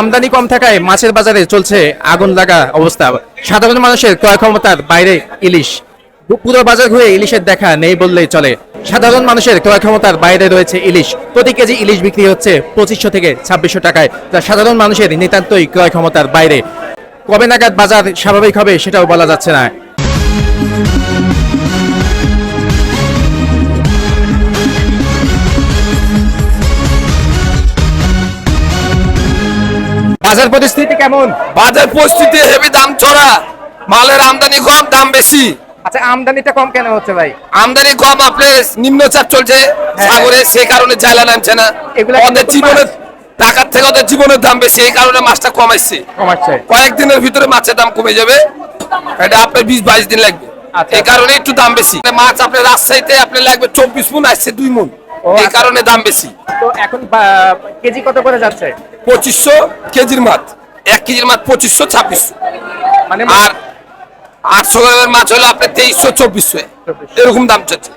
আমদানি কম থাকায় মাছের বাজারে চলছে আগুন লাগা অবস্থা। সাধারণ মানুষের ক্রয় ক্ষমতার বাইরে ইলিশ। পুরো বাজার ঘুরে ইলিশের দেখা নেই বললেই চলে। সাধারণ মানুষের ক্রয় ক্ষমতার বাইরে রয়েছে ইলিশ। প্রতি কেজি ইলিশ বিক্রি হচ্ছে পঁচিশশো থেকে ছাব্বিশশো টাকায়। যা সাধারণ মানুষের নিতান্তই ক্রয় ক্ষমতার বাইরে। কবে নাগাদ বাজার স্বাভাবিক হবে সেটাও বলা যাচ্ছে না। বাজার পরিস্থিতি কেমন? বাজার পরিস্থিতি হেভি দাম চড়া। মালের আমদানি কম দাম বেশি। আচ্ছা আমদানিটা কম কেন হচ্ছে ভাই? আমদানি কম আপনার নিম্নচাপ চলছে। সাগরে সেই কারণে চাইলা নামছে না। ওদের জীবনের টাকার থেকে ওদের জীবনের দাম বেশি এই কারণে মাছটা কমাইছে কমাচ্ছে। কয়েকদিনের ভিতরে মাছের দাম কমে যাবে। এটা আপনার বিশ বাইশ দিন লাগবে। আচ্ছা। এই কারণে একটু দাম বেশি। মাছ আপনার রাজশাহীতে আপনার লাগবে চব্বিশ মন আসছে দুই মন। এই আচ্ছা। কারণে দাম বেশি। তো এখন কেজি কত করে যাচ্ছে? পঁচিশশো কেজির মাছ। এক কেজির মাছ পঁচিশশো ছাব্বিশশো। মানে আর আটশো গ্রামের মাছ হলো আপনার তেইশশো চব্বিশশো। এরকম দাম চলছে।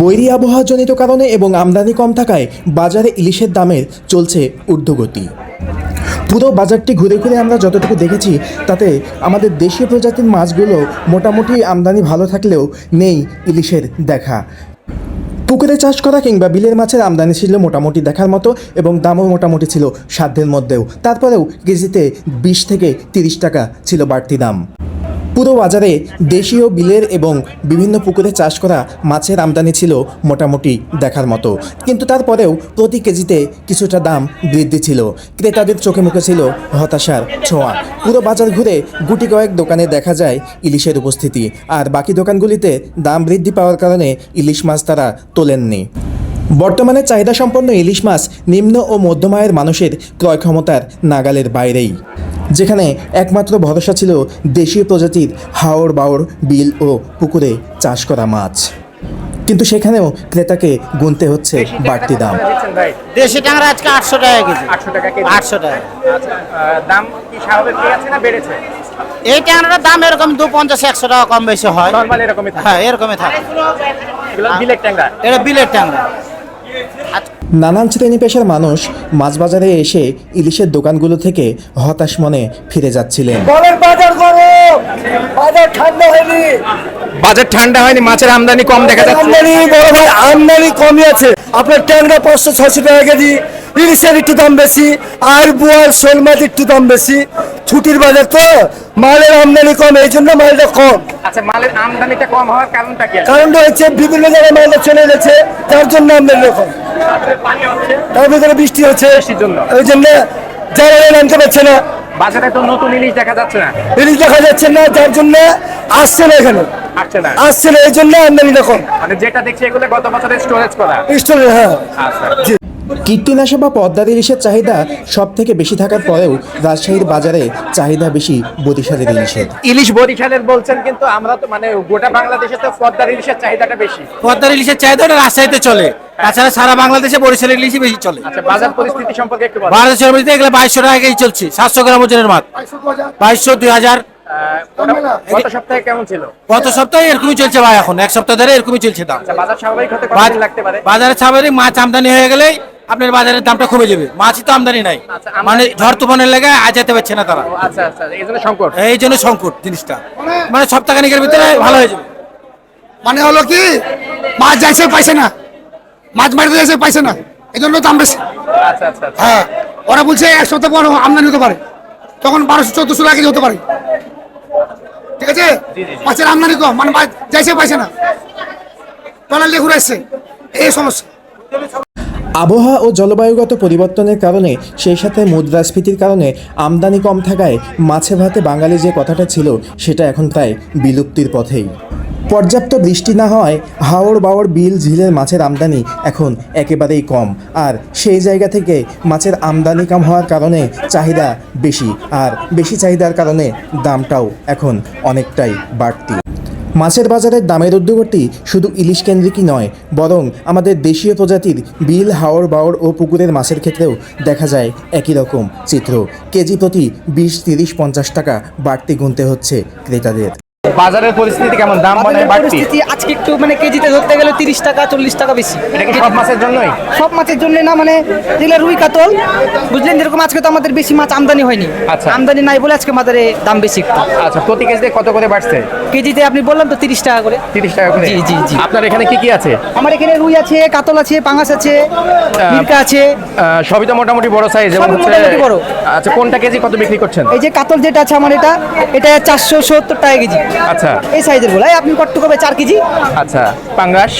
বৈরী আবহাওয়াজনিত কারণে এবং আমদানি কম থাকায় বাজারে ইলিশের দামের চলছে ঊর্ধ্বগতি। পুরো বাজারটি ঘুরে ঘুরে আমরা যতটুকু দেখেছি তাতে আমাদের দেশীয় প্রজাতির মাছগুলো মোটামুটি আমদানি ভালো থাকলেও নেই ইলিশের দেখা। পুকুরে চাষ করা কিংবা বিলের মাছের আমদানি ছিল মোটামুটি দেখার মতো এবং দামও মোটামুটি ছিল সাধ্যের মধ্যেও। তারপরেও কেজিতে বিশ থেকে তিরিশ টাকা ছিল বাড়তি দাম। পুরো বাজারে দেশীয় বিলের এবং বিভিন্ন পুকুরে চাষ করা মাছের আমদানি ছিল মোটামুটি দেখার মতো। কিন্তু তারপরেও প্রতি কেজিতে কিছুটা দাম বৃদ্ধি ছিল। ক্রেতাদের চোখে মুখে ছিল হতাশার ছোঁয়া। পুরো বাজার ঘুরে গুটি কয়েক দোকানে দেখা যায় ইলিশের উপস্থিতি। আর বাকি দোকানগুলিতে দাম বৃদ্ধি পাওয়ার কারণে ইলিশ মাছ তারা তোলেননি। বর্তমানে চাহিদা সম্পন্ন ইলিশ মাছ নিম্ন ও মধ্যম আয়ের মানুষের ক্রয় ক্ষমতার নাগালের বাইরেই। যেখানে একমাত্র ভরসা ছিল দেশীয় প্রজাতির হাওড় বাওড় বিল ও পুকুরে চাষ করা মাছ। কিন্তু সেখানেও ক্রেতাকে গুনতে হচ্ছে বাড়তি দাম। দেশি ট্যাংরা আজকে আটশো টাকা কেজি। আটশো টাকা কেজি? আটশো টাকা। আচ্ছা দাম কি স্বাভাবিক আছে না বেড়েছে? এই ট্যাংরাটার দাম এরকম দু পঞ্চাশ একশো টাকা কম বেশি হয়। নর্মাল এরকমই থাকে। হ্যাঁ এরকমই থাকে। বিলের ট্যাংরা? এটা বিলের ট্যাংরা। নানান শ্রেণি পেশার মানুষ মাছ বাজারে এসে ইলিশের দোকানগুলো থেকে হতাশ মনে ফিরে যাচ্ছিলেন। বাজার ঠান্ডা হয়নি। বাজার ঠান্ডা হয়নি মাছের আমদানি কম দেখা যাচ্ছে। আমদানি বড় ভাই আমদানি কমই আছে। আপনার ট্যাংরা পাঁচশো ছশো টাকা কেজি ইলিশের একটু দাম বেশি আর বুয়ার শোল মাছ একটু দাম বেশি। ছুটির বাজার তো মালের আমদানি কম এই জন্য মালটা কম। আচ্ছা মালের আমদানিটা কম হওয়ার কারণটা কি কারণটা হচ্ছে বিভিন্ন জায়গায় মালটা চলে গেছে তার জন্য আমদানি কম। তার ভিতরে বৃষ্টি হচ্ছে। ওই জন্য? যারা আনতে পারছে না। বাজারে তো নতুন ইলিশ দেখা যাচ্ছে না। ইলিশ দেখা যাচ্ছে না যার জন্য আসছে না এখানে। আসছে না। এই জন্য আমদানিটা কম। মানে যেটা দেখছি এগুলো গত বছরের স্টোরেজ করা। স্টোরে হ্যাঁ। আচ্ছা। কীর্তিনাশা বা পদ্মার ইলিশের চাহিদা সব থেকে বেশি থাকার পরেও রাজশাহীর বাজারে চাহিদা বেশি বরিশালের ইলিশের ইলিশ বরিশালের বলছেন কিন্তু আমরা তো মানে গোটা বাংলাদেশে তো পদ্মার ইলিশের চাহিদাটা বেশি। পদ্মার ইলিশের চাহিদাটা রাজশাহীতে চলে। তাছাড়া সারা বাংলাদেশে বরিশালের ইলিশই বেশি চলে। আচ্ছা বাজার পরিস্থিতি সম্পর্কে একটু বলেন। এগুলো বাইশশো টাকা কেজি চলছে সাতশো গ্রাম ওজনের মাছ বাইশশো দুই হাজার। আহ, ওটা গত সপ্তাহে কেমন ছিল? গত সপ্তাহে এরকমই চলছে ভাই এখন এক সপ্তাহ ধরে এরকমই চলছে দাম। আচ্ছা বাজার স্বাভাবিক হতে কতদিন লাগতে পারে? বাজারে স্বাভাবিক মাছ আমদানি হয়ে গেলেই আপনার বাজারের দামটা কমে যাবে। মাছই তো আমদানি নাই। আচ্ছা, মানে ঝড় তুফানের লেগে আজ যেতে পারছে না তারা। আচ্ছা আচ্ছা এই জন্য সংকট। এই জন্য সংকট জিনিসটা। মানে সপ্তাহখানিকের ভিতরে ভালো হয়ে যাবে। মানে হলো কি? মাছ যাইছে পাইছে না। মাছ মারিতে যাইছে পাইছে না। এই জন্য দাম বেশি। আচ্ছা আচ্ছা আচ্ছা। হ্যাঁ ওরা বলছে এক সপ্তাহ পর আমদানি হতে পারে। তখন বারোশো চোদ্দশো কেজি হতে পারে। ঠিক আছে? মাছের আমদানি কম। মানে মাছ যাইছে পাইছে না। টলার লেখু আসছে। এই সমস্যা। আবহাওয়া ও জলবায়ুগত পরিবর্তনের কারণে, সেই সাথে মুদ্রাস্ফীতির কারণে আমদানি কম থাকায় মাছে ভাতে বাঙালি যে কথাটা ছিল, সেটা এখন প্রায় বিলুপ্তির পথেই। পর্যাপ্ত বৃষ্টি না হওয়ায় হাওড় বাওড় বিল ঝিলের মাছের আমদানি এখন একেবারেই কম। আর সেই জায়গা থেকে মাছের আমদানি কম হওয়ার কারণে চাহিদা বেশি, আর বেশি চাহিদার কারণে দামটাও এখন অনেকটাই বাড়তি। মাছের বাজারের দামের উদ্যোগটি শুধু ইলিশ কেন্দ্রিকই নয়, বরং আমাদের দেশীয় প্রজাতির বিল হাওড় বাওড় ও পুকুরের মাছের ক্ষেত্রেও দেখা যায় একই রকম চিত্র। কেজি প্রতি বিশ, তিরিশ, পঞ্চাশ টাকা বাড়তি গুনতে হচ্ছে ক্রেতাদের। বাজারের পরিস্থিতি কেমন? দাম মানে বাড়তি? পরিস্থিতি আজকে একটু মানে কেজিতে ধরতে গেলে তিরিশ টাকা চল্লিশ টাকা বেশি। এটা কি সব মাছের জন্যই? সব মাছের জন্য না মানে যেগুলো রুই কাতল বুঝলেন? যেরকম আজকে তো আমাদের বেশি মাছ আমদানি হয়নি। আচ্ছা। আমদানি নাই বলে আজকে বাজারে দাম বেশি একটু। আচ্ছা প্রতি কেজিতে কত করে বাড়ছে? কেজিতে আপনি বললাম তো তিরিশ টাকা করে। তিরিশ টাকা করে? জি, জি, জি। আপনার এখানে কি কি আছে? আমার এখানে রুই আছে কাতল আছে পাঙাশ আছে মিরকা আছে। আহ, সবই তো মোটামুটি বড় সাইজ এবং সবই হচ্ছে মোটামুটি বড়। আচ্ছা কোনটা কেজি কত বিক্রি করছেন? এই যে কাতল যেটা আছে আমার এটা এটা চারশো সত্তর টাকা কেজি। আচ্ছা। এই সাইজের বলে। আপনি কত করবে চার কেজি? আচ্ছা পাঙ্গাস?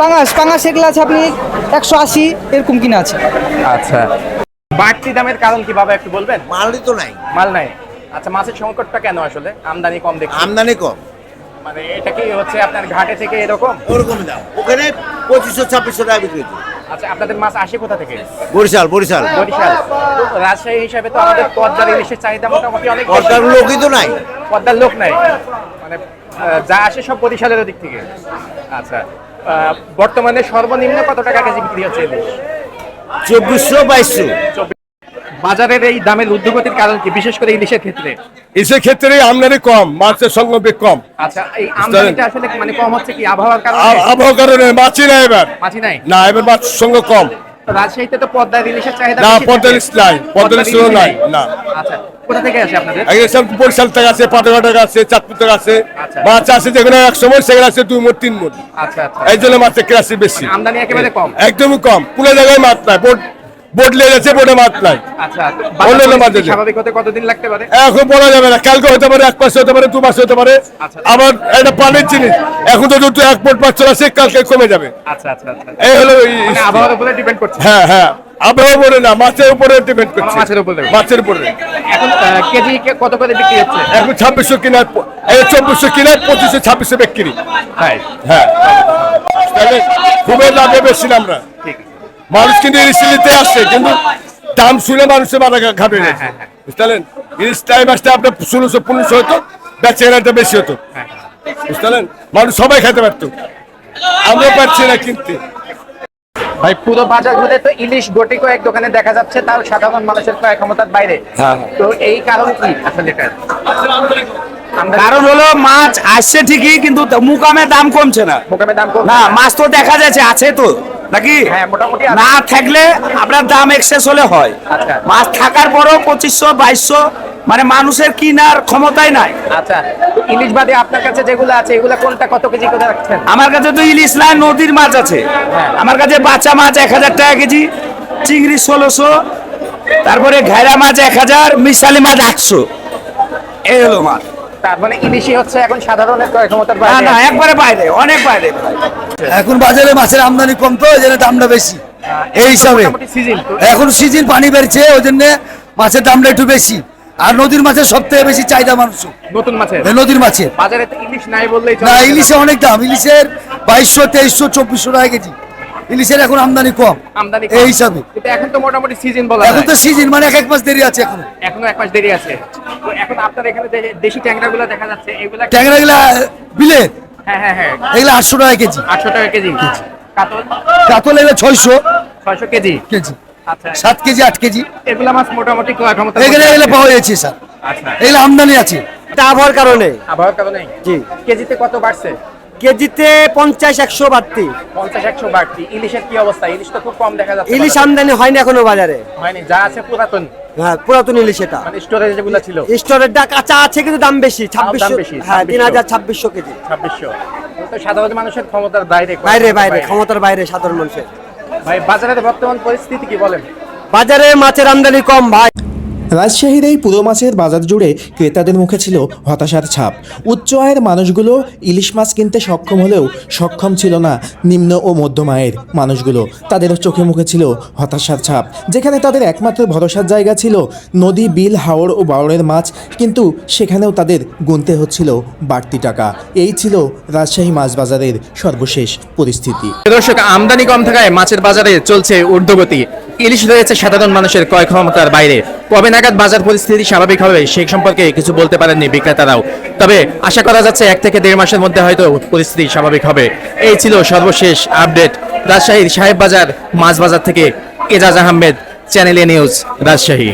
পাঙাশ পাঙাশ এগুলো আছে আপনি একশো আশি এরকম কিনা আছে। আচ্ছা। বাড়তি দামের কারণ কি বাবা একটু বলবেন? মালই তো নাই। মাল নাই। আচ্ছা মাছের সংকটটা কেন আসলে? আমদানি কম দেখছি। আমদানি কম। মানে এটা কি হচ্ছে আপনার ঘাটে থেকে এরকম? ওরকম দাম। ওখানে পঁচিশশো ছাব্বিশশো টাকা বিক্রি হচ্ছে। আচ্ছা আপনাদের মাছ আসে কোথা থেকে? বরিশাল বরিশাল। বরিশাল। রাজশাহী হিসাবে তো আমাদের পদ্মার ইলিশের চাহিদা মোটামুটি অনেক বেশি। সরকার লোকই তো নাই। পদ্মার লোক নাই। মানে যা আসে সব বরিশালের দিক থেকে। আচ্ছা বর্তমানে সর্বনিম্ন কত টাকা কেজি বিক্রি হচ্ছে ইলিশ চব্বিশশো বাইশশো। বাজারের এই দামের ঊর্ধ্বগতির কারণ কি? বিশেষ করে ইলিশের ক্ষেত্রে? এসে ক্ষেত্রে আমদানি কম মাছের সংখ্যা কম। আচ্ছা এই আমদানিটা আসলে মানে কম হচ্ছে কি? আবহাওয়ার কারণে? আবহাওয়া কারণে মাছই নাই এবার। মাছি নাই? না এবার মাছ সংখ্যা কম। রাজশাহীতে তো পদ্মা ইলিশের চাহিদা না, পদ্মা ইলিশ নাই, পদ্মা ইলিশ নাই, না। আচ্ছা কোথা থেকে আসে আপনাদের? আগে সব বরিশাল থেকে আসে থেকে আসে চাঁদপুর থেকে আছে আচ্ছা। মাছ মন সেখানে আছে দুই তিন আচ্ছা আচ্ছা। এই জন্য মাছের ক্রাসি বেশি। আমদানি একেবারে কম। একদমই কম। কোনো জায়গায় মাছ নাই। লেগে যাচ্ছে বোটে মাছ নাই। আচ্ছা এখন বলা যাবে না কালকে হতে পারে এক মাস হতে পারে দু মাস হতে পারে। আচ্ছা। আবার এটা পানির জিনিস। এখন তো দুটো এক পোট মাছ চলে কালকে কমে যাবে। আচ্ছা আচ্ছা আচ্ছা। এই হলো মানে হ্যাঁ হ্যাঁ। আবহাওয়া না মাছের উপরে ডিপেন্ড করছে। মাছের উপরে। মাছের উপরে। এখন কেজি কত করে বিক্রি হচ্ছে? এখন ছাব্বিশশো কিনার প- এই চব্বিশশো কিনার পঁচিশশো ছাব্বিশশো বিক্রি। হ্যাঁ। খুবই লাভে বেশি আমরা। ঠিক আছে। মানুষ কিন্তু ইলিশ নিতে আসছে কিন্তু দাম শুনে মানুষের মাথা ঘাটে হ্যাঁ, যাচ্ছে হ্যাঁ, হ্যাঁ। বুঝতে ইলিশ টাইম আসতে আপনার ষোলোশো পনেরোশো হতো বেচে কেনাটা বেশি হতো। হ্যাঁ। বুঝতে মানুষ সবাই খেতে পারতো। আমরা পারছি না কিনতে। ভাই পুরো বাজার ঘুরে তো ইলিশ গোটি কয়েক দোকানে দেখা যাচ্ছে তার সাধারণ মানুষের ক্রয় ক্ষমতার বাইরে। তো এই কারণ কি আসলে এটা? কারণ হলো মাছ আসছে ঠিকই কিন্তু তা- মুকামে দাম কমছে না। মোকামে দাম কম না। মাছ তো দেখা যাচ্ছে আছে তো। নাকি? হ্যাঁ। না থাকলে আপনার দাম এক্সেস হলে হয়। আচ্ছা। মাছ থাকার পরও পঁচিশশো বাইশশো মানে মানুষের কিনার ক্ষমতাই নাই। আচ্ছা ইলিশ বাদে আপনার কাছে যেগুলো আছে এগুলো কোনটা কত কেজি করে রাখছেন? আমার কাছে তো ইলিশ নাই নদীর মাছ আছে। হ্যাঁ। আমার কাছে বাচ্চা মাছ এক হাজার টাকা কেজি চিংড়ি ষোলোশো তারপরে ঘেরা মাছ এক হাজার মিশালি মাছ আটশো এই হলো মাছ। তার মানে ইলিশই হচ্ছে এখন সাধারণের ক্রয় ক্ষমতার বাইরে। না একবারে বাইরে অনেক বাইরে। এখন বাজারে মাছের আমদানি কম তো ওই জন্য দামটা বেশি। এই হিসাবে। এখন সিজন পানি বেড়েছে ওই জন্য মাছের দামটা একটু বেশি। আর নদীর মাছের সব থেকে বেশি চাহিদা মানুষ নতুন মাছের? নদীর মাছের। বাজারে ইলিশ নাই বললেই না ইলিশে অনেক দাম। ইলিশের বাইশশো তেইশশো চব্বিশশো টাকা কেজি। ইলিশের এখন আমদানি কম। আমদানি এই হিসাবে। এখন তো মোটামুটি সিজন বলা এখন তো সিজন মানে এক এক মাস দেরি আছে এখন। এখনও এক মাস দেরি আছে। এখন আপনার এখানে দে- দেশি ট্যাংরা দেখা যাচ্ছে এগুলা কি- বিলে? হ্যাঁ হ্যাঁ হ্যাঁ। এগুলো আটশো টাকা কেজি। আটশো টাকা কেজি। কাতল? কাতল এগুলো ছয়শো। ছয়শো কেজি। কেজি। আচ্ছা। সাত কেজি আট কেজি। এগুলা মাছ মোটামুটি ক্রয় ক্ষমতা এগুলো এগুলো পাওয়া যাচ্ছে স্যার। আচ্ছা। এগুলো আমদানি আছে। আবহাওয়ার কারণে। আবহাওয়ার কারণে? জি। কেজিতে কত বাড়ছে? কেজিতে পঞ্চাশ একশো বাড়তি। পঞ্চাশ একশো বাড়তি। ইলিশের কি অবস্থা? ইলিশ তো খুব কম দেখা যাচ্ছে ইলিশ। আমদানি হয়নি এখনও বাজারে। হয়নি যা আছে পুরাতন। হ্যাঁ পুরাতন ইলিশ এটা। মানে স্টোরেজ যেগুলো ছিল। স্টোরেরটা কাঁচা আছে কিন্তু দাম বেশি ছাব্বিশশো। বেশি, হ্যাঁ তিন হাজার ছাব্বিশশো কেজি। ছাব্বিশশো। তো সাধারণ মানুষের ক্ষমতার বাইরে বাইরে বাইরে ক্ষমতার বাইরে সাধারণ মানুষের। ভাই বাজারের বর্তমান পরিস্থিতি কি বলেন? বাজারে মাছের আমদানি কম ভাই। রাজশাহীর এই পুরো মাছের বাজার জুড়ে ক্রেতাদের মুখে ছিল হতাশার ছাপ। উচ্চ আয়ের মানুষগুলো ইলিশ মাছ কিনতে সক্ষম হলেও সক্ষম ছিল না নিম্ন ও মধ্যম আয়ের মানুষগুলো। তাদের চোখে মুখে ছিল হতাশার ছাপ। যেখানে তাদের একমাত্র ভরসার জায়গা ছিল নদী, বিল হাওড় ও বাওড়ের মাছ, কিন্তু সেখানেও তাদের গুনতে হচ্ছিল বাড়তি টাকা। এই ছিল রাজশাহী মাছ বাজারের সর্বশেষ পরিস্থিতি। দর্শক, আমদানি কম থাকায় মাছের বাজারে চলছে ঊর্ধ্বগতি। ইলিশ রয়েছে সাধারণ মানুষের ক্রয় ক্ষমতার বাইরে। কবে নাগাদ বাজার পরিস্থিতি স্বাভাবিক হবে সেই সম্পর্কে কিছু বলতে পারেননি বিক্রেতারাও। তবে আশা করা যাচ্ছে এক থেকে দেড় মাসের মধ্যে হয়তো পরিস্থিতি স্বাভাবিক হবে। এই ছিল সর্বশেষ আপডেট রাজশাহীর সাহেব বাজার মাছ বাজার থেকে Ejaz Ahmed, channel A news, Rajshahi.